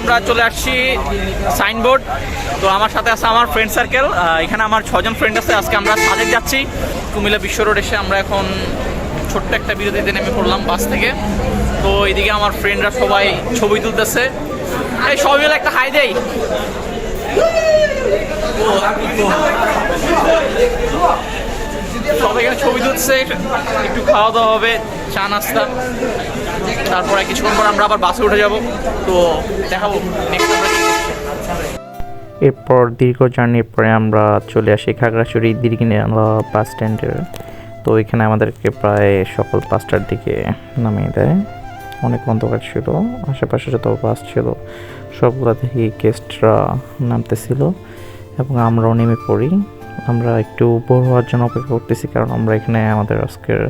আমরা চলে আসছি সাইনবোর্ড তো আমার সাথে আছে আমার ফ্রেন্ড সার্কেল এখানে আমার ছজন ফ্রেন্ড আছে। আজকে আমরা সাজেক যাচ্ছি। কুমিল্লা বিশ্ব রোড এসে আমরা এখন ছোট্ট একটা বিরতিতে নেমে পড়লাম বাস থেকে। তো এদিকে আমার ফ্রেন্ডরা সবাই ছবি তুলতেছে। এই, সবাই মিলে একটা হাই দেই। সবাই এখানে ছবি তুলছে। একটু খাওয়া দাওয়া হবে চা নাস্তা তারপরে কিছুক্ষণ পর আমরা আবার বাসে উঠে যাব। তো দেখাবো নেক্সট। এরপর দীর্ঘ জার্নির পরে আমরা চলে আসি খাগড়াছড়ি দীর্ঘিনালা বাস স্ট্যান্ডে। তো এখানে আমাদেরকে প্রায় সকাল পাঁচটার দিকে নামিয়ে দেয়। অনেক অন্ধকার ছিল, আশেপাশে যত বাস ছিল, সবগুলো থেকে গেস্টরা নামতেছিল এবং আমরাও নেমে পড়ি। আমরা একটু বড় হওয়ার জন্য অপেক্ষা করতেছি, কারণ আমরা এখানে আমাদের আজকের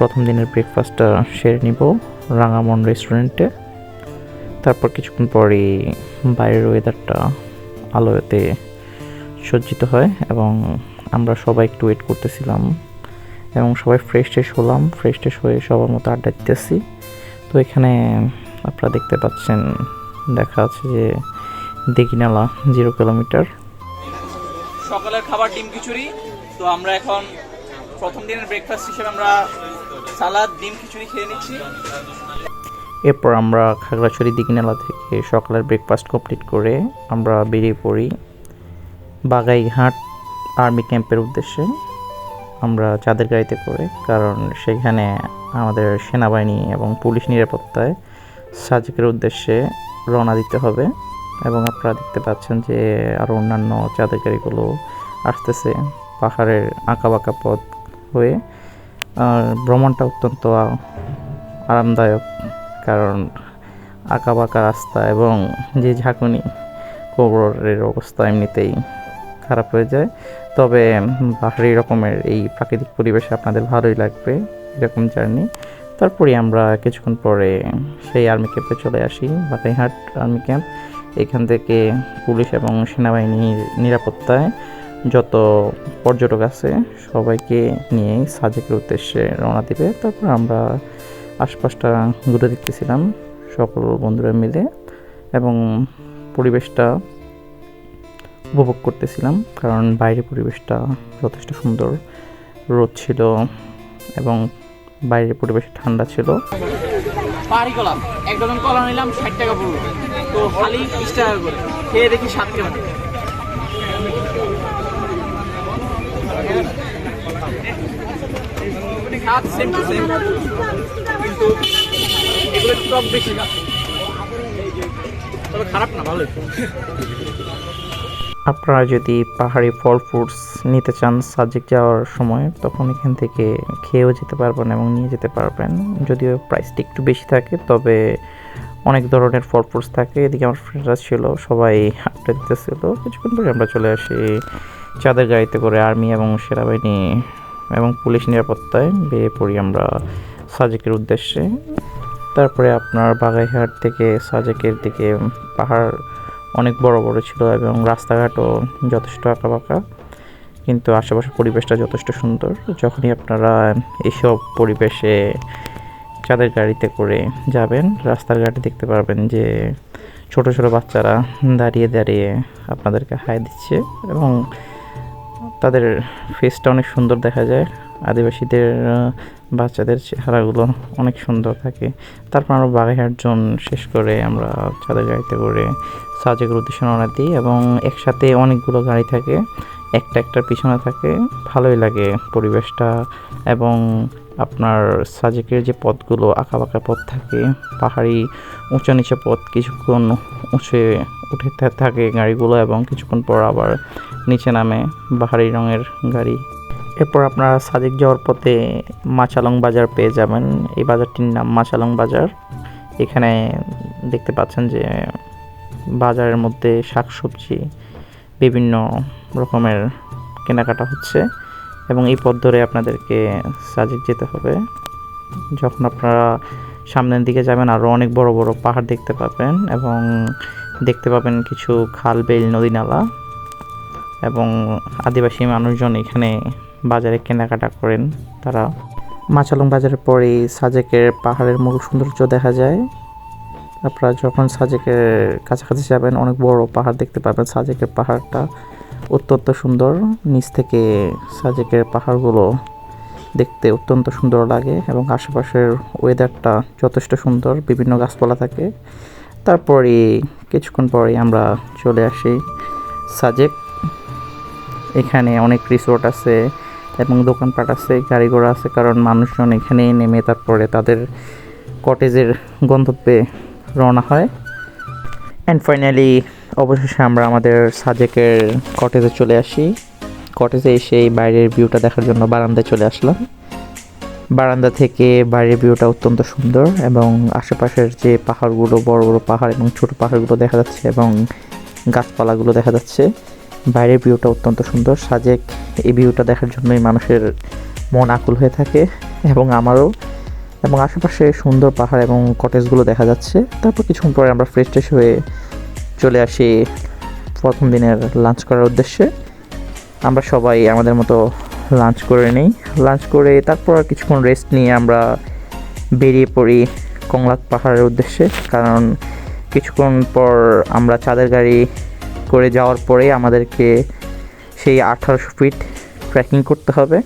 প্রথম দিনের ব্রেকফাস্টটা সেরে নিব রাঙামন রেস্টুরেন্টে তারপর কিছুক্ষণ পরেই বাইরের ওয়েদারটা আলোতে সজ্জিত হয় এবং আমরা সবাই একটু ওয়েট করতেছিলাম এবং সবাই ফ্রেশ ট্রেশ হলাম ফ্রেশ ট্রেশ হয়ে সবার মতো আড্ডা দিতেছি। তো এখানে আপনারা দেখতে পাচ্ছেন, দেখা আছে যে দেখিনালা জিরো কিলোমিটার সকালের খাবার, ডিম, খিচুড়ি। তো আমরা এখন প্রথম দিনের ব্রেকফাস্ট হিসেবে আমরা সালাদ, ডিম, খিচুড়ি খেয়ে নিচ্ছি। এরপর আমরা খাগড়াছড়ি, দিঘিনালা থেকে সকালের ব্রেকফাস্ট কমপ্লিট করে আমরা বেরিয়ে পড়ি বাগাইঘাট আর্মি ক্যাম্পের উদ্দেশ্যে। আমরা চাঁদের গাড়িতে করে, কারণ সেখানে আমাদের সেনাবাহিনী এবং পুলিশ নিরাপত্তায় সাজেকের উদ্দেশ্যে রওনা দিতে হবে এবং আপনারা দেখতে পাচ্ছেন যে আরও অন্যান্য চাঁদের গাড়িগুলো আসতেছে। পাহাড়ের আঁকা বাঁকা পথ হয়ে, আর ভ্রমণটা অত্যন্ত আরামদায়ক, কারণ আঁকা বাঁকা রাস্তা এবং যে ঝাঁকুনি কোবরের অবস্থা এমনিতেই খারাপ হয়ে যায়। তবে পাহাড়ি রকমের এই প্রাকৃতিক পরিবেশে আপনাদের ভালোই লাগবে এরকম জার্নি। তারপরে আমরা কিছুক্ষণ পরে সেই আর্মি ক্যাম্পে চলে আসি বাকাইহাট আর্মি ক্যাম্প। এখান থেকে পুলিশ এবং সেনাবাহিনীর নিরাপত্তায় যত পর্যটক আছে, সবাইকে নিয়েই সাজেকের উদ্দেশ্যে রওনা দিবে। তারপর আমরা আশপাশটা ঘুরে দেখতেছিলাম, সকল বন্ধুরা মিলে এবং পরিবেশটা উপভোগ করতেছিলাম, কারণ বাইরে পরিবেশটা যথেষ্ট সুন্দর। রোদ ছিল এবং বাইরের পরিবেশ ঠান্ডা ছিল। পাহাড়ি কলা। এক ডজন কলা নিলাম, ষাট টাকা পড়ল। তো খালি বিশ টাকা করে। খেয়ে দেখি সাত কেমন সেম টু সেম কিন্তু এগুলো বেশি তবে খারাপ না, ভালোই। আপনারা যদি পাহাড়ি ফল ফ্রুটস নিতে চান সাজেক যাওয়ার সময়, তখন এখান থেকে খেয়েও যেতে পারবেন এবং নিয়ে যেতে পারবেন। যদিও প্রাইসটা একটু বেশি থাকে, তবে অনেক ধরনের ফল ফ্রুটস থাকে। এদিকে আমার ফ্রেন্ডরা ছিল, সবাই আড্ডা দিতেছিল। কিছুক্ষণ পরে আমরা চলে আসি চাঁদের গাড়িতে করে আর্মি এবং সেনাবাহিনী এবং পুলিশ নিরাপত্তায় বেরিয়ে পড়ি আমরা সাজেকের উদ্দেশ্যে। তারপরে আপনার বাগাইহাট থেকে সাজেকের দিকে পাহাড় অনেক বড় বড় ছিল এবং রাস্তাঘাটও যথেষ্ট আঁকাবাঁকা। কিন্তু আশেপাশের পরিবেশটা যথেষ্ট সুন্দর। যখনই আপনারা এইসব পরিবেশে চাঁদের গাড়িতে করে যাবেন, রাস্তার ঘাটে দেখতে পারবেন যে ছোট ছোট বাচ্চারা দাঁড়িয়ে দাঁড়িয়ে আপনাদেরকে হাই দিচ্ছে এবং তাদের ফেসটা অনেক সুন্দর দেখা যায়। আদিবাসীদের বাচ্চাদের চেহারাগুলো অনেক সুন্দর থাকে। তারপর আমরা বাগেরহাট জোন শেষ করে আমরা চাঁদের গাড়িতে করে সাজেকের উদ্দেশ্যে রওনা দিই এবং একসাথে অনেকগুলো গাড়ি থাকে। একটা একটার পিছনে থাকে। ভালোই লাগে পরিবেশটা এবং আপনার সাজেকের যে পথগুলো, আঁকাবাঁকা পথ থাকে, পাহাড়ি উঁচা নিচে পথ, কিছুক্ষণ উঁচে উঠে থাকে গাড়িগুলো এবং কিছুক্ষণ পর আবার নিচে নামে বাহারি রঙের গাড়ি। এরপর আপনারা সাজেক যাওয়ার পথে মাচালং বাজার পেয়ে যাবেন। এই বাজারটির নাম মাচালং বাজার। এখানে দেখতে পাচ্ছেন যে বাজারের মধ্যে শাকসবজি বিভিন্ন রকমের কেনাকাটা হচ্ছে। এবং এই পথ ধরে আপনাদেরকে সাজেক যেতে হবে। যখন আপনারা সামনের দিকে যাবেন আরও অনেক বড় বড় পাহাড় দেখতে পাবেন এবং দেখতে পাবেন কিছু খাল, বেল, নদী, নালা এবং আদিবাসী মানুষজন এখানে বাজারে কেনাকাটা করেন। তারা মাচালং বাজারের পরেই সাজেকের পাহাড়ের মূল সৌন্দর্য দেখা যায়। আপনারা যখন সাজেকের কাছাকাছি যাবেন, অনেক বড় পাহাড় দেখতে পাবেন সাজেকের পাহাড়টা। অত্যন্ত সুন্দর। নিচ থেকে সাজেকের পাহাড়গুলো দেখতে অত্যন্ত সুন্দর লাগে এবং আশেপাশের ওয়েদারটা যথেষ্ট সুন্দর, বিভিন্ন গাছপালা থাকে। তারপরে কিছুক্ষণ পরে আমরা চলে আসি সাজেক। এখানে অনেক রিসোর্ট আছে এবং দোকানপাট আছে গাড়ি ঘোড়া আছে, কারণ মানুষজন এখানে নেমে তারপরে তাদের কটেজের গন্তব্যে রওনা হয়। অ্যান্ড ফাইনালি অবশেষে আমরা আমাদের সাজেকের কটেজে চলে আসি। কটেজে এসে এই বাইরের ভিউটা দেখার জন্য বারান্দায় চলে আসলাম। বারান্দা থেকে বাইরের ভিউটা অত্যন্ত সুন্দর এবং আশেপাশের যে পাহাড়গুলো, বড় বড় পাহাড় এবং ছোট পাহাড়গুলো দেখা যাচ্ছে এবং গাছপালাগুলো দেখা যাচ্ছে, বাইরের ভিউটা অত্যন্ত সুন্দর। সাজেক এই ভিউটা দেখার জন্যই মানুষের মন আকুল হয়ে থাকে এবং আমারও। এবং আশেপাশে সুন্দর পাহাড় এবং কটেজগুলো দেখা যাচ্ছে। তারপর কিছুক্ষণ পরে আমরা ফ্রেশ ট্রেশ হয়ে চলে আসি প্রথম দিনের লাঞ্চ করার উদ্দেশ্যে। আমরা সবাই আমাদের মতো লাঞ্চ করে নিই। লাঞ্চ করে তারপর কিছুক্ষণ রেস্ট নিয়ে আমরা বেরিয়ে পড়ি কংলাক পাহাড়ের উদ্দেশ্যে। কারণ কিছুক্ষণ পর আমরা চাঁদের গাড়ি করে যাওয়ার পরে আমাদেরকে সেই আঠারোশো ফিট ট্রেকিং করতে হবে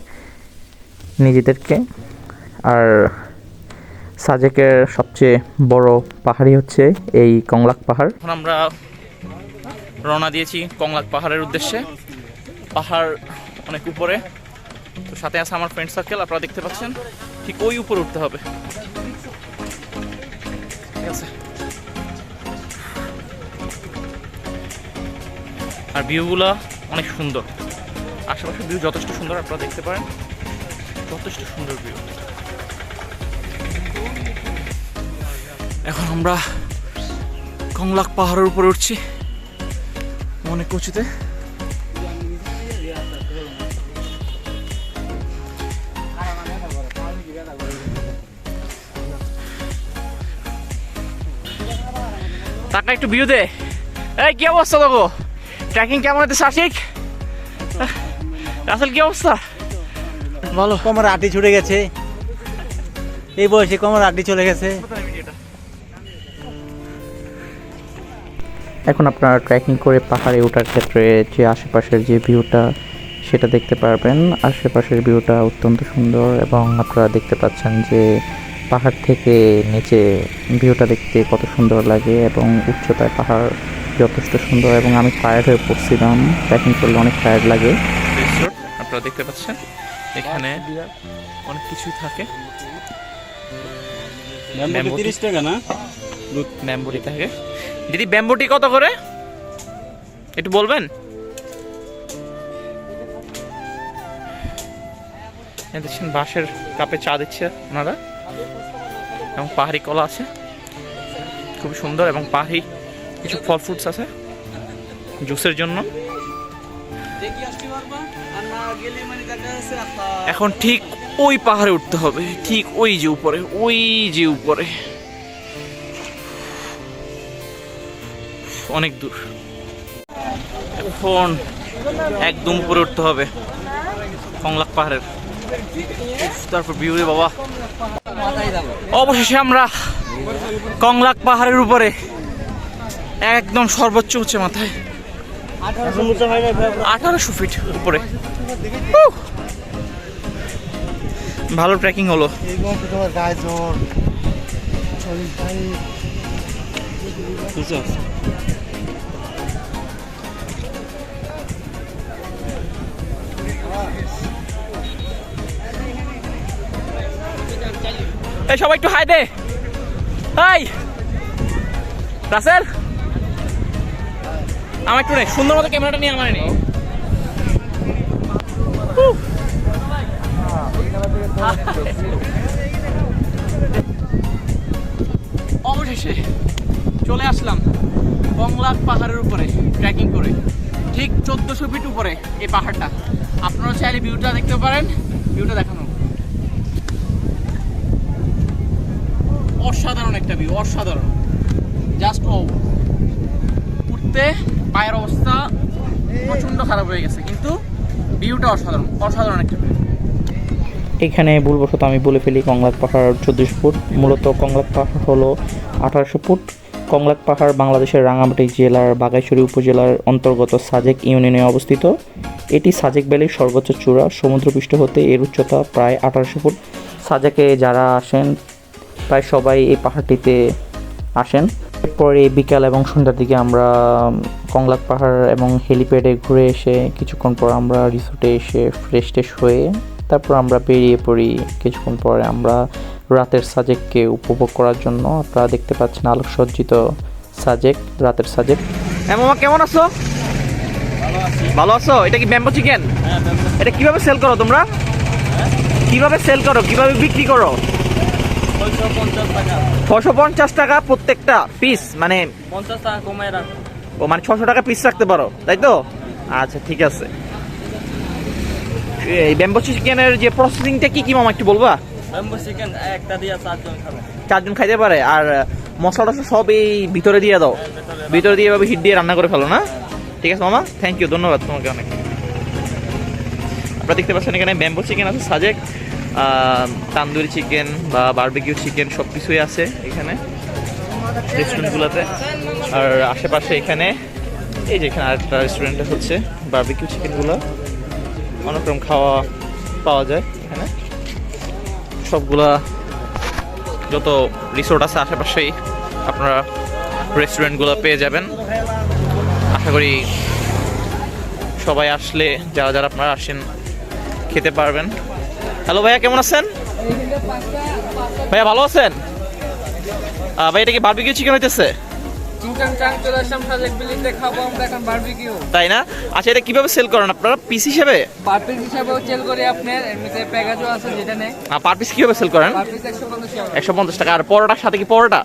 নিজেদেরকে। আর সাজেকের সবচেয়ে বড় পাহাড়ই হচ্ছে এই কংলাক পাহাড়। এখন আমরা রওনা দিয়েছি কংলাক পাহাড়ের উদ্দেশ্যে। পাহাড় অনেক উপরে। তো সাথে আছে আমার ফ্রেন্ড সার্কেল আপনারা দেখতে পাচ্ছেন। ঠিক ওই উপরে উঠতে হবে। ঠিক আছে। আর ভিউগুলো অনেক সুন্দর। আশেপাশের ভিউ যথেষ্ট সুন্দর, আপনারা দেখতে পারেন। যথেষ্ট সুন্দর ভিউ এখন আমরা কংলাক পাহাড়ের উপরে উঠছি। অনেক উঁচুতে টাকা একটু ভিউ দে। এই কি অবস্থা দেখো? ট্রেকিং কেমন হচ্ছে শাসিক রাসেল কি অবস্থা? বলো। কোমর আটি ছুটে গেছে। এই বয়সে কোমর আটি চলে গেছে। এখন আপনারা ট্রেকিং করে পাহাড়ে ওঠার ক্ষেত্রে যে আশেপাশের যে ভিউটা সেটা দেখতে পারবেন। আশেপাশের ভিউটা অত্যন্ত সুন্দর এবং আপনারা দেখতে পাচ্ছেন যে পাহাড় থেকে নিচে ভিউটা দেখতে কত সুন্দর লাগে এবং উচ্চতায় পাহাড় যথেষ্ট সুন্দর এবং আমি টায়ার্ড হয়ে পড়ছিলাম। ট্রেকিং করলে অনেক টায়ার্ড লাগে। আপনারা দেখতে পাচ্ছেন? এখানে অনেক কিছুই থাকে। তিরিশ টাকা না? ব্যাম্বুটি থাকে। দিদি, ব্যাম্বুটি কত করে? একটু বলবেন? দেখছেন, বাঁশের কাপে চা দিচ্ছে ওনারা। এবং পাহাড়ি কলা আছে। খুবই সুন্দর এবং পাহাড়ি কিছু ফল ফ্রুটস আছে জুসের জন্য। এখন ঠিক ওই পাহাড়ে উঠতে হবে। ঠিক ওই যে উপরে, ওই যে উপরে। অনেক দূর। এখন একদম উপরে উঠতে হবে। কংলাক পাহাড়ের। তারপর ভিউ রে বাবা। অবশেষে আমরা কংলাক পাহাড়ের উপরে একদম সর্বোচ্চ উঁচে মাথায় আঠারোশো ফিট উপরে। ভালো ট্রেকিং হলো। এই সবাই একটু হাই দে। হাই। রাসেল। আমার একটু নে সুন্দর মতো ক্যামেরাটা নিয়ে আমার নেই। অবশেষে চলে আসলাম কংলাক পাহাড়ের উপরে ট্রেকিং করে। ঠিক চোদ্দশো ফিট উপরে এই পাহাড়টা। আপনারা চাইলে ভিউটা দেখতে পারেন ভিউটা দেখানো অসাধারণ একটা ভিউ অসাধারণ। জাস্ট ও উঠতে পায়ের অবস্থা প্রচণ্ড খারাপ হয়ে গেছে, কিন্তু ভিউটা অসাধারণ অসাধারণ একটা ভিউ এখানে ভুলবশত আমি বলে ফেলি কংলাক পাহাড় চব্বিশ ফুট। মূলত কংলাক পাহাড় হলো আঠারোশো ফুট। কংলাক পাহাড় বাংলাদেশের রাঙামাটি জেলার বাগাইছড়ি উপজেলার অন্তর্গত সাজেক ইউনিয়নে অবস্থিত। এটি সাজেক ভ্যালির সর্বোচ্চ চূড়া। সমুদ্রপৃষ্ঠ হতে এর উচ্চতা প্রায় আঠারোশো ফুট। সাজেকে যারা আসেন প্রায় সবাই এই পাহাড়টিতে আসেন। এরপরে বিকাল এবং সন্ধ্যার দিকে আমরা কংলাক পাহাড় এবং হেলিপ্যাডে ঘুরে এসে কিছুক্ষণ পর আমরা রিসোর্টে এসে ফ্রেশ ট্রেশ হয়ে তারপর আমরা বেরিয়ে পড়ি। কিছুক্ষণ পরে আমরা রাতের সাজেককে উপভোগ করার জন্য। আপনারা দেখতে পাচ্ছেন আলোকসজ্জিত সাজেক রাতের সাজেক। হ্যাঁ মামা কেমন আছো? ভালো আছো? এটা কি ব্যাম্বো চিকেন এটা কীভাবে সেল করো তোমরা? কীভাবে সেল করো? কীভাবে বিক্রি করো? ছশো পঞ্চাশ টাকা প্রত্যেকটা পিস মানে পঞ্চাশ টাকা কমায় রাখো ও মানে ছশো টাকা পিস রাখতে পারো তাই তো? আচ্ছা ঠিক আছে। এই ব্যাম্বো চিকেনের যে প্রসেসিংটা কি কি মামা একটু বলবা? ব্যাম্বু চিকেন একটা দিয়ে চারজন খাবে। চারজন খাইতে পারে আর মশলা টসলা সব এই ভিতরে দিয়ে দাও। ভিতরে দিয়ে এভাবে হিট দিয়ে রান্না করে ফেলো না? ঠিক আছে মামা? থ্যাংক ইউ ধন্যবাদ তোমাকে অনেক। আপনারা দেখতে পাচ্ছেন এখানে ব্যাম্বো চিকেন আছে সাজেক তান্দুরি চিকেন বা বারবিকিউ চিকেন সব কিছুই আছে এখানে রেস্টুরেন্টগুলোতে আর আশেপাশে এখানে, এই যে এখানে আরেকটা রেস্টুরেন্টে হচ্ছে বারবিকিউ চিকেনগুলো অনেক রকম খাওয়া পাওয়া যায় এখানে। সবগুলা যত রিসোর্ট আছে আশেপাশেই আপনারা রেস্টুরেন্টগুলো পেয়ে যাবেন। আশা করি সবাই আসলে, যারা যারা আপনারা আসেন, খেতে পারবেন। হ্যালো ভাইয়া কেমন আছেন? ভাইয়া ভালো আছেন? ভাই এটা কি বারবিকিউ চিকেন হইতেছে? তাই না? আচ্ছা এটা কীভাবে সেল করেন আপনারা? পিস হিসেবে? পার পিস হিসাবেও চেল করি আপনার এমনিতে প্যাকেজও আছে যেটা নেই। পার পিস কীভাবে সেল করেন? একশো পঞ্চাশ টাকা আর পরোটার সাথে কি পরোটা?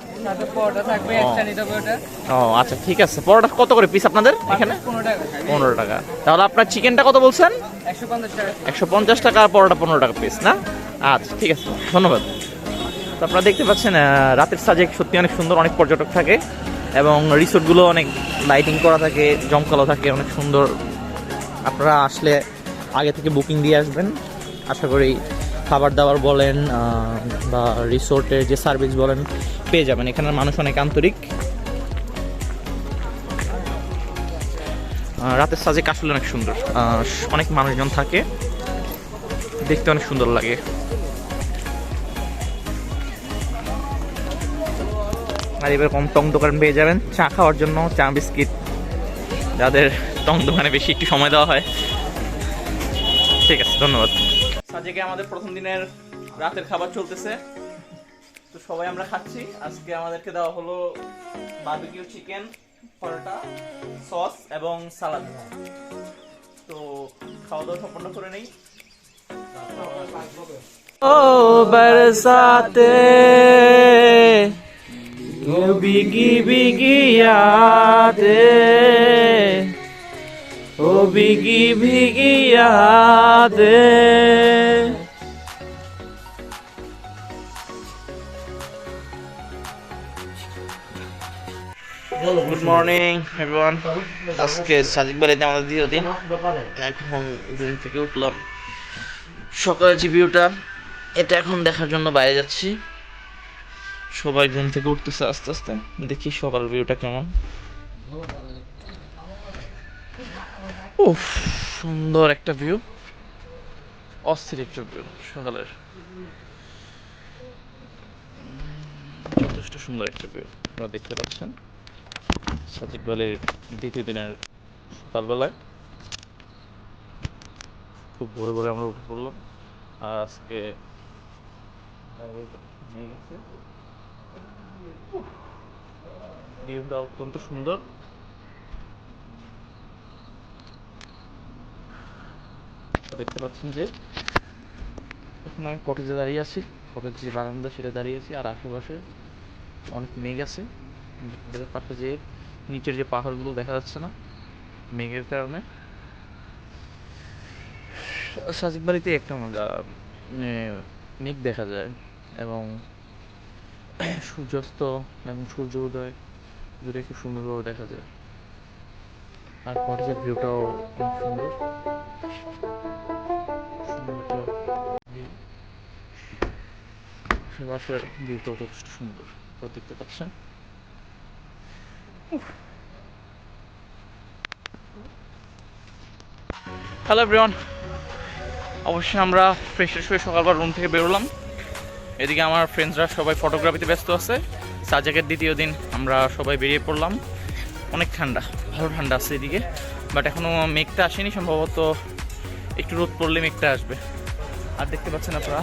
ও। আচ্চ্ছা ঠিক আছে। পরোটা কত করে পিস আপনাদের এখানে? পনেরো টাকা। পনেরো টাকা। তাহলে আপনার চিকেনটা কত বলছেন? একশো পঞ্চাশ টাকা আর পরোটা পনেরো টাকা পিস না? আচ্ছা ঠিক আছে, ধন্যবাদ। তো আপনারা দেখতে পাচ্ছেন রাতের সাজেক সত্যি অনেক সুন্দর, অনেক পর্যটক থাকে এবং রিসোর্টগুলো অনেক লাইটিং করা থাকে, জমকালো থাকে, অনেক সুন্দর। আপনারা আসলে আগে থেকে বুকিং দিয়ে আসবেন। আশা করি খাবার দাবার বলেন বা রিসোর্টের যে সার্ভিস বলেন, পেয়ে যাবেন। এখানের মানুষ অনেক আন্তরিক। রাতের সাজে আসলে অনেক সুন্দর। অনেক মানুষজন থাকে। দেখতে অনেক সুন্দর লাগে। আর এবার কম টং দোকান পেয়ে যাবেন। চা খাওয়ার জন্য চা, বিস্কিট। যাদের টং দোকানে বেশি একটু সময় দেওয়া হয়। ঠিক আছে, ধন্যবাদ। সাজেকে আমাদের প্রথম দিনের রাতের খাবার চলতেছে। তো সবাই আমরা খাচ্ছি। আজকে আমাদেরকে দেওয়া হলো বারবিকিউ চিকেন পরোটা, সস এবং সালাদ। তো খাওয়া দাওয়া সম্পন্ন করে নেই। ও বরসাতে বিগি यादे ও বিগি বিগি গুড মর্নিং এভরিওয়ান আজকে সাজিক বাড়িতে আমাদের দ্বিতীয় দিন। এখন ঘুম থেকে উঠলাম। সকালের যে ভিউটা, এটা এখন দেখার জন্য বাইরে যাচ্ছি। সবাই ঘুম থেকে উঠতেছে আস্তে আস্তে। দেখি সকাল ভিউটা কেমন। উফ, সুন্দর একটা ভিউ। অস্থির একটা ভিউ, সকালের। যথেষ্ট সুন্দর একটা ভিউ, আপনারা দেখতে পাচ্ছেন। সাজিক বালের দ্বিতীয় দিনের সকালবেলায়। খুব ভোরে ভোরে আমরা উঠে পড়লাম। আর আজকে নিয়ে অত্যন্ত সুন্দর। দেখতে পাচ্ছেন যে এখন আমি কটেজে দাঁড়িয়ে আছি। কটেজ যে বারান্দা সেটা দাঁড়িয়ে আছি। আর আশেপাশে অনেক মেঘ আছে। পাশে যে নিচের যে পাহাড়গুলো দেখা যাচ্ছে না, মেঘের কারণে। সাজিক বাড়িতে একটা মজা মেঘ দেখা যায় এবং সূর্যাস্ত এবং সূর্য উদয় দূরে খুব সুন্দরভাবে দেখা যায়। আর কটেজের ভিউটাও খুব সুন্দর। সুন্দর ভিউটাও যথেষ্ট সুন্দর দেখতে পাচ্ছেন হ্যালো এভরিওয়ান অবশ্যই আমরা ফ্রেশ ফ্রেশ হয়ে সকালবার রুম থেকে বেরোলাম এদিকে আমার ফ্রেন্ডসরা সবাই ফটোগ্রাফিতে ব্যস্ত আছে। সাজেকের দ্বিতীয় দিন আমরা সবাই বেরিয়ে পড়লাম। অনেক ঠান্ডা, ভালো ঠান্ডা আছে এদিকে। বাট এখনও মেঘটা আসেনি, সম্ভবত একটু রোদ পড়লে মেঘটা আসবে। আর দেখতে পাচ্ছেন আপনারা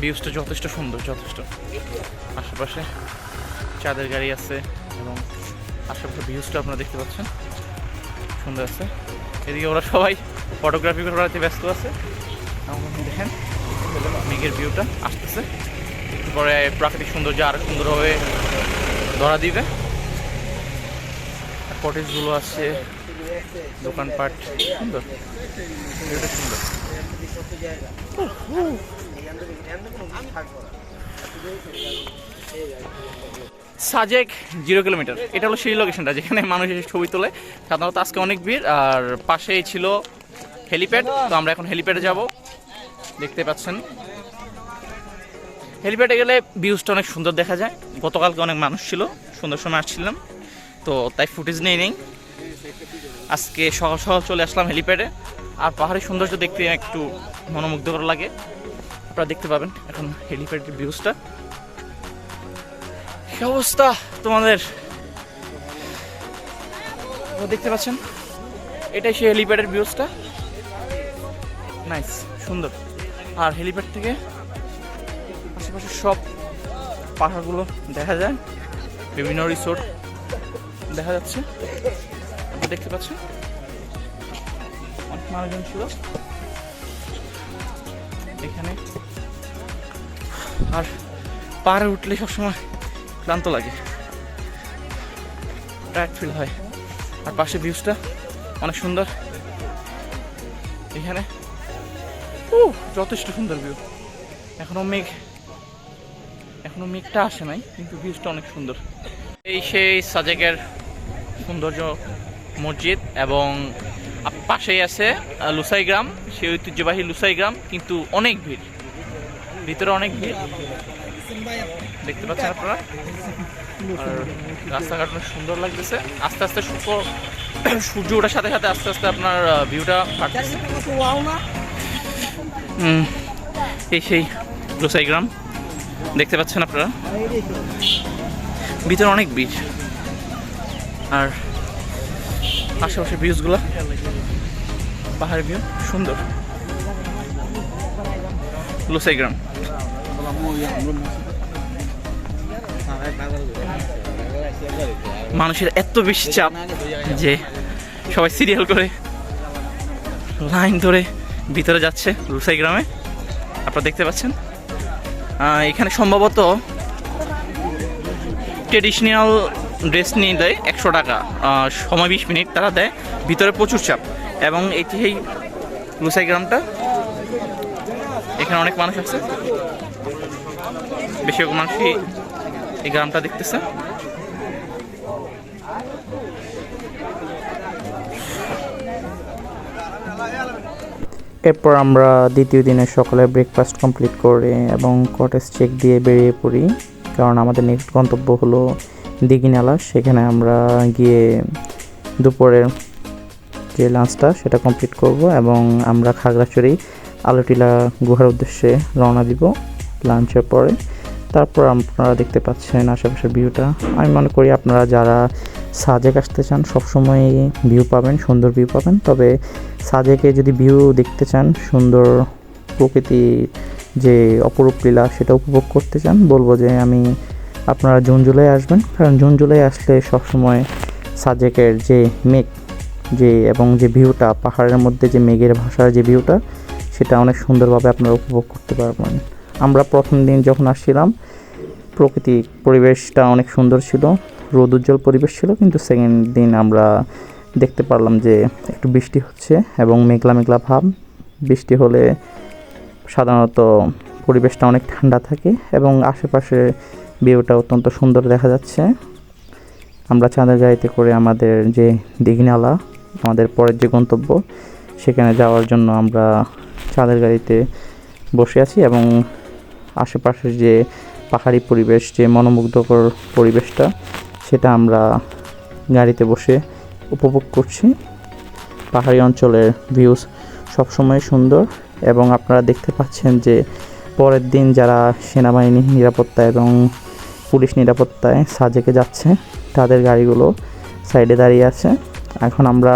ভিউজটা যথেষ্ট সুন্দর, যথেষ্ট। আশেপাশে চাঁদের গাড়ি আছে এবং আশেপাশে ভিউজটা আপনারা দেখতে পাচ্ছেন। সুন্দর আছে। এদিকে ওরা সবাই ফটোগ্রাফি করাতে ব্যস্ত আছে। দেখেন, মেঘের ভিউটা আসতেছে। একটু পরে প্রাকৃতিক সৌন্দর্য আরও সুন্দরভাবে ধরা দিবে। কটেজগুলো আছে, দোকানপাট, সুন্দর। ভিউটা সুন্দর। Sajek zero kilometre. এটা হলো সেই লোকেশনটা যেখানে মানুষ এসে ছবি তোলে। সাধারণত আজকে অনেক ভিড়, আর পাশেই ছিল হেলিপ্যাড তো আমরা এখন হেলিপ্যাডে যাব। দেখতে পাচ্ছেন। হেলিপ্যাডে গেলে ভিউজটা অনেক সুন্দর দেখা যায়। গতকালকে অনেক মানুষ ছিল, সুন্দর সময় আসছিলাম। তো তাই ফুটেজ নেই নেই। আজকে সকাল সকাল চলে আসলাম হেলিপ্যাডে আর পাহাড়ের সৌন্দর্য দেখতে একটু মনোমুগ্ধকর লাগে। আপনারা দেখতে পাবেন এখন হেলিপ্যাডের ভিউজটা কি অবস্থা তোমাদের? দেখতে পাচ্ছেন? এটাই সেই হেলিপ্যাডের ভিউজটা নাইস সুন্দর। আর হেলিপ্যাড থেকে আশেপাশে সব পাহাড়গুলো দেখা যায়। বিভিন্ন রিসোর্ট দেখা যাচ্ছে। দেখতে পাচ্ছেন? অনেক মানুষজন ছিল। এখানে আর পাহাড়ে উঠলে সবসময় ক্লান্ত লাগে। টায়ার্ড ফিল হয়। আর পাশে ভিউজটা অনেক সুন্দর। এখানে ও যথেষ্ট সুন্দর ভিউ এখনও মেঘ, এখনও মেঘটা আসে নাই, কিন্তু ভিউজটা অনেক সুন্দর। এই সেই সাজেকের সৌন্দর্য মসজিদ এবং পাশেই আছে লুসাই গ্রাম সেই ঐতিহ্যবাহী লুসাই গ্রাম কিন্তু অনেক ভিড়। ভিতরে অনেক ভিড়। দেখতে পাচ্ছেন আপনারা। আর রাস্তাঘাট অনেক সুন্দর লাগতেছে। আস্তে আস্তে সূর্য ওঠার সাথে সাথে আস্তে আস্তে আপনার ভিউটা হুম, এই সেই লোসাই গ্রাম। দেখতে পাচ্ছেন আপনারা? ভিতরে অনেক বীজ আর আশেপাশে ভিউজগুলো। পাহাড়ের ভিউ সুন্দর। লোসাই গ্রাম। মানুষের এত বেশি চাপ যে সবাই সিরিয়াল করে লাইন ধরে ভিতরে যাচ্ছে রুসাই গ্রামে। আপনারা দেখতে পাচ্ছেন। এখানে সম্ভবত ট্রেডিশনাল ড্রেস নিয়ে দেয় একশো টাকা। সময় বিশ মিনিট তারা দেয়। ভিতরে প্রচুর চাপ। এবং এটি এই লুসাই গ্রামটা। এখানে অনেক মানুষ আছে। বেশিরভাগ মানুষই এই গ্রামটা দেখতেছে। এরপর আমরা দ্বিতীয় দিনে সকালে ব্রেকফাস্ট কমপ্লিট করে এবং কটেজ চেক দিয়ে বেরিয়ে পড়ি, কারণ আমাদের নেক্সট গন্তব্য হলো দিঘিনালা। সেখানে আমরা গিয়ে দুপুরের যে লাঞ্চটা সেটা কমপ্লিট করব এবং আমরা খাগড়াছড়ি আলোটিলা গুহার উদ্দেশ্যে রওনা দিব লাঞ্চের পরে। তারপর আপনারা দেখতে পাচ্ছেন আশেপাশের ভিউটা। আমি মনে করি আপনারা যারা সাজেক আসতে চান, সবসময় ভিউ পাবেন, সুন্দর ভিউ পাবেন। তবে সাজেকে যদি ভিউ দেখতে চান, সুন্দর প্রকৃতির যে অপরূপ লীলা, সেটা উপভোগ করতে চান, বলব যে আমি আপনারা জুন, জুলাই আসবেন। কারণ জুন, জুলাই আসলে সবসময় সাজেকের যে মেঘ, যে এবং যে ভিউটা, পাহাড়ের মধ্যে যে মেঘের ভাষার যে ভিউটা, সেটা অনেক সুন্দরভাবে আপনারা উপভোগ করতে পারবেন। আমরা প্রথম দিন যখন আসছিলাম প্রকৃতিক পরিবেশটা অনেক সুন্দর ছিল, রোদ উজ্জ্বল পরিবেশ ছিল, কিন্তু সেকেন্ড দিন আমরা দেখতে পারলাম যে একটু বৃষ্টি হচ্ছে এবং মেঘলা মেঘলা ভাব। বৃষ্টি হলে সাধারণত পরিবেশটা অনেক ঠান্ডা থাকে এবং আশেপাশে ভিউটা অত্যন্ত সুন্দর দেখা যাচ্ছে। আমরা চাঁদের গাড়িতে করে আমাদের যে দিঘিনালা, আমাদের পরের যে গন্তব্য, সেখানে যাওয়ার জন্য আমরা চাঁদের গাড়িতে বসে আছি এবং আশেপাশের যে পাহাড়ি পরিবেশ, যে মনোমুগ্ধকর পরিবেশটা, সেটা আমরা গাড়িতে বসে উপভোগ করছি। পাহাড়ি অঞ্চলের ভিউজ সবসময় সুন্দর এবং আপনারা দেখতে পাচ্ছেন যে পরের দিন যারা সেনাবাহিনী নিরাপত্তা এবং পুলিশ নিরাপত্তায় সাজেকে যাচ্ছে, তাদের গাড়িগুলো সাইডে দাঁড়িয়ে আছে। এখন আমরা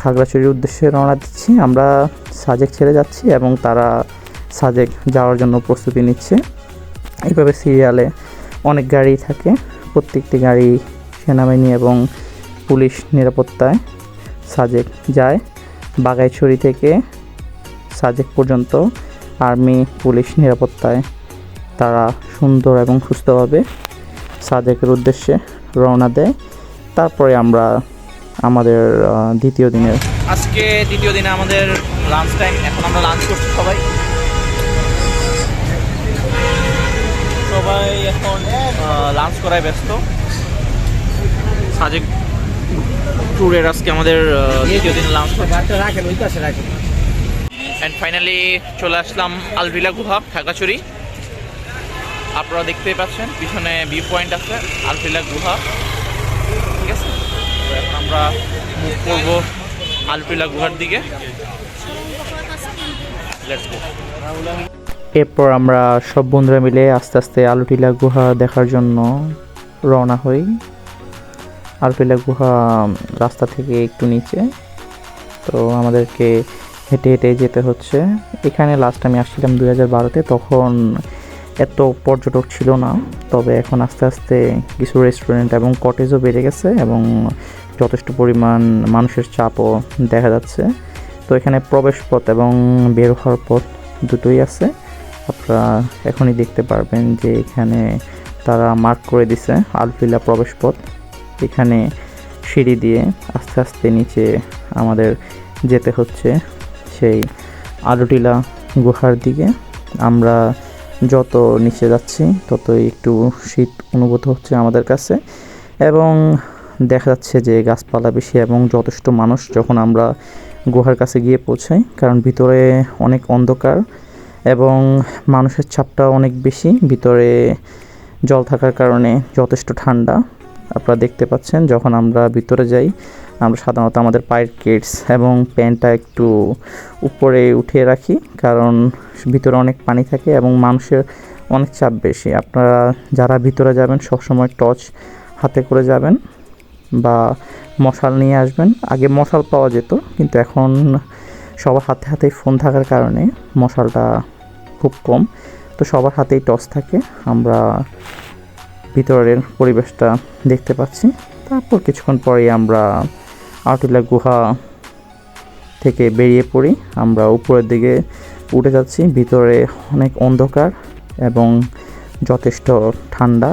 খাগড়াছড়ির উদ্দেশ্যে রওনা দিচ্ছি। আমরা সাজেক ছেড়ে যাচ্ছি এবং তারা সাজেক যাওয়ার জন্য প্রস্তুতি নিচ্ছে। এইভাবে সিরিয়ালে অনেক গাড়ি থাকে। প্রত্যেকটি গাড়ি সেনাবাহিনী এবং পুলিশ নিরাপত্তায় সাজেক যায়। বাগাইছড়ি থেকে সাজেক পর্যন্ত আর্মি, পুলিশ নিরাপত্তায় তারা সুন্দর এবং সুস্থভাবে সাজেকের উদ্দেশ্যে রওনা দেয়। তারপরে আমরা আমাদের দ্বিতীয় দিনের আজকে দ্বিতীয় দিনে আমাদের লাঞ্চ টাইম এখন আমরা লাঞ্চ করছি সবাই। সবাই এখন লাঞ্চ করায় ব্যস্ত। সাজেক ট্যুরের আজকে আমাদের দ্বিতীয় দিন লাঞ্চ রাখেন ওই পাশে রাখেন। অ্যান্ড ফাইনালি চলে আসলাম আলভিলা গুহা খাগড়াছড়ি। আপনারা দেখতেই পাচ্ছেন পিছনে ভিউ পয়েন্ট আছে আলভিলা গুহা। ঠিক আছে? এখন আমরা মুভ করব আলভিলা গুহার দিকে। লেটস গো এরপর আমরা সব বন্ধুরা মিলে আস্তে আস্তে আলুটিলা গুহা দেখার জন্য রওনা হই। আলুটিলা গুহা রাস্তা থেকে একটু নিচে। তো আমাদেরকে হেঁটে হেঁটে যেতে হচ্ছে। এখানে লাস্ট আমি আসছিলাম দুই হাজার বারোতে তখন এত পর্যটক ছিল না। তবে এখন আস্তে আস্তে কিছু রেস্টুরেন্ট এবং কটেজও বেড়ে গেছে এবং যথেষ্ট পরিমাণ মানুষের চাপও দেখা যাচ্ছে। তো এখানে প্রবেশ পথ এবং বের হওয়ার পথ দুটোই আছে। আপনারা এখনই দেখতে পারবেন যে এখানে তারা মার্ক করে দিছে আলফিলা প্রবেশ পথ এখানে সিঁড়ি দিয়ে আস্তে আস্তে নিচে আমাদের যেতে হচ্ছে সেই আলুটিলা গুহার দিকে। আমরা যত নিচে যাচ্ছি ততই একটু শীত অনুভূত হচ্ছে আমাদের কাছে এবং দেখা যাচ্ছে যে গাছপালা বেশি এবং যথেষ্ট মানুষ যখন আমরা গুহার কাছে গিয়ে পৌঁছাই, কারণ ভিতরে অনেক অন্ধকার। এবং মানুষের চাপটা অনেক বেশি। ভিতরে জল থাকার কারণে যথেষ্ট ঠান্ডা। আপনারা দেখতে পাচ্ছেন, যখন আমরা ভিতরে যাই, আমরা সাধারণত আমাদের পায়ের কিটস এবং প্যান্টটা একটু উপরে উঠিয়ে রাখি, কারণ ভিতরে অনেক পানি থাকে এবং মানুষের অনেক চাপ বেশি। আপনারা যারা ভিতরে যাবেন, সবসময় টর্চ হাতে করে যাবেন বা মশাল নিয়ে আসবেন। আগে মশাল পাওয়া যেত, কিন্তু এখন সবার হাতে হাতে ফোন থাকার কারণে মশালটা খুব কম। তো সবার হাতেই টস থাকে। আমরা ভিতরের পরিবেশটা দেখতে পাচ্ছি। তারপর কিছুক্ষণ পরেই আমরা আউটিলা গুহা থেকে বেরিয়ে পড়ি। আমরা উপরের দিকে উঠে যাচ্ছি। ভিতরে অনেক অন্ধকার এবং যথেষ্ট ঠান্ডা।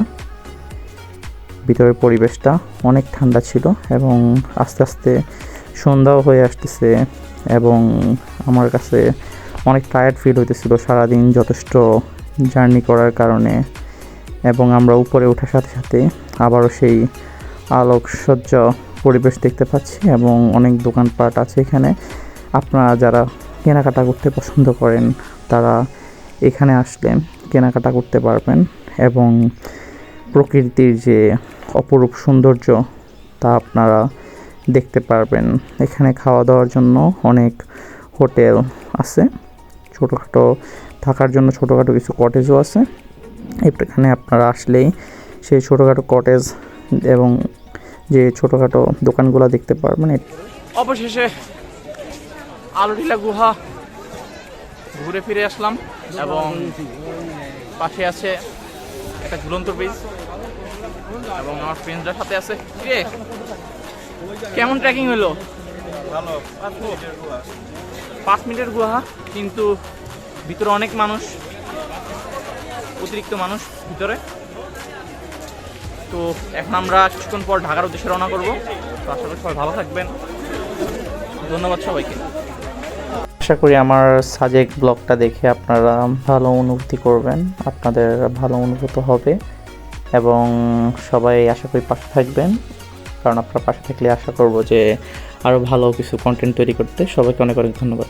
ভিতরের পরিবেশটা অনেক ঠান্ডা ছিল এবং আস্তে আস্তে সন্ধ্যাও হয়ে আসতেছে এবং আমার কাছে অনেক টায়ার্ড ফিল হইতেছিল সারাদিন যথেষ্ট জার্নি করার কারণে এবং আমরা উপরে ওঠার সাথে সাথে আবারও সেই আলোকসজ্জ পরিবেশ দেখতে পাচ্ছি এবং অনেক দোকানপাট আছে এখানে। আপনারা যারা কেনাকাটা করতে পছন্দ করেন, তারা এখানে আসলে কেনাকাটা করতে পারবেন এবং প্রকৃতির যে অপরূপ সৌন্দর্য, তা আপনারা দেখতে পারবেন। এখানে খাওয়া দাওয়ার জন্য অনেক হোটেল আছে। ছোটোখাটো থাকার জন্য ছোটোখাটো কিছু কটেজও আছে। এখানে আপনারা আসলেই সেই ছোটোখাটো কটেজ এবং যে ছোটোখাটো দোকানগুলো দেখতে পারবেন। অবশেষে আলুটিলা গুহা ঘুরে ফিরে আসলাম এবং পাশে আছে একটা ঝুলন্ত ব্রিজ এবং আমার ফ্রেন্ডসরা সাথে আছে। কেমন ট্রেকিং হলো? পাঁচ মিনিটের গুহা, কিন্তু ভিতরে অনেক মানুষ, অতিরিক্ত মানুষ ভিতরে। তো এখন আমরা কিছুক্ষণ পর ঢাকার উদ্দেশ্যে রওনা করব। তো আশা করি সবাই ভালো থাকবেন। ধন্যবাদ সবাইকে। আশা করি আমার সাজেক ব্লগটা দেখে আপনারা ভালো অনুভূতি করবেন। আপনাদের ভালো অনুভূত হবে। এবং সবাই আশা করি পাশে থাকবেন। কারণ আপনারা পাশে থাকলে আশা করব যে আরও ভালো কিছু কন্টেন্ট তৈরি করতে সবাইকে অনেক অনেক ধন্যবাদ।